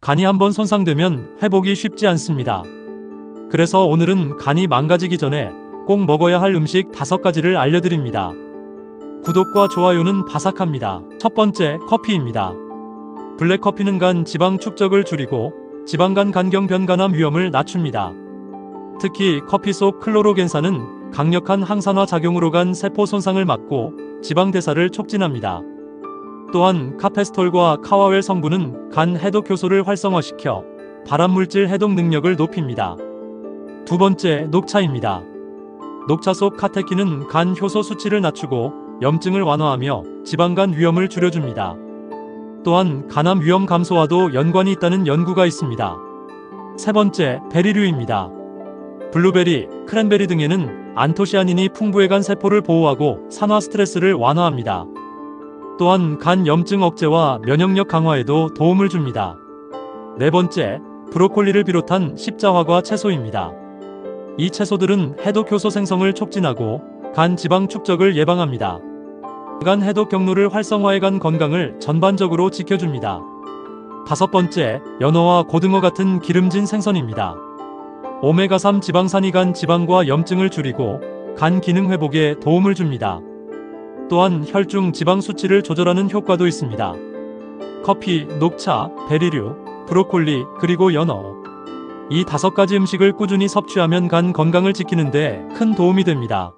간이 한번 손상되면 회복이 쉽지 않습니다. 그래서 오늘은 간이 망가지기 전에 꼭 먹어야 할 음식 다섯 가지를 알려드립니다. 구독과 좋아요는 바삭합니다. 첫 번째, 커피입니다. 블랙커피는 간 지방 축적을 줄이고 지방간 간경 변간암 위험을 낮춥니다. 특히 커피 속 클로로겐산은 강력한 항산화 작용으로 간 세포 손상을 막고 지방 대사를 촉진합니다. 또한 카페스톨과 카와웰 성분은 간 해독 효소를 활성화시켜 발암물질 해독 능력을 높입니다. 두 번째, 녹차입니다. 녹차 속 카테킨은 간 효소 수치를 낮추고 염증을 완화하며 지방간 위험을 줄여줍니다. 또한 간암 위험 감소와도 연관이 있다는 연구가 있습니다. 세 번째, 베리류입니다. 블루베리, 크랜베리 등에는 안토시아닌이 풍부해 간 세포를 보호하고 산화 스트레스를 완화합니다. 또한 간 염증 억제와 면역력 강화에도 도움을 줍니다. 네 번째, 브로콜리를 비롯한 십자화과 채소입니다. 이 채소들은 해독 효소 생성을 촉진하고 간 지방 축적을 예방합니다. 간 해독 경로를 활성화해 간 건강을 전반적으로 지켜줍니다. 다섯 번째, 연어와 고등어 같은 기름진 생선입니다. 오메가3 지방산이 간 지방과 염증을 줄이고 간 기능 회복에 도움을 줍니다. 또한 혈중 지방 수치를 조절하는 효과도 있습니다. 커피, 녹차, 베리류, 브로콜리, 그리고 연어. 이 다섯 가지 음식을 꾸준히 섭취하면 간 건강을 지키는데 큰 도움이 됩니다.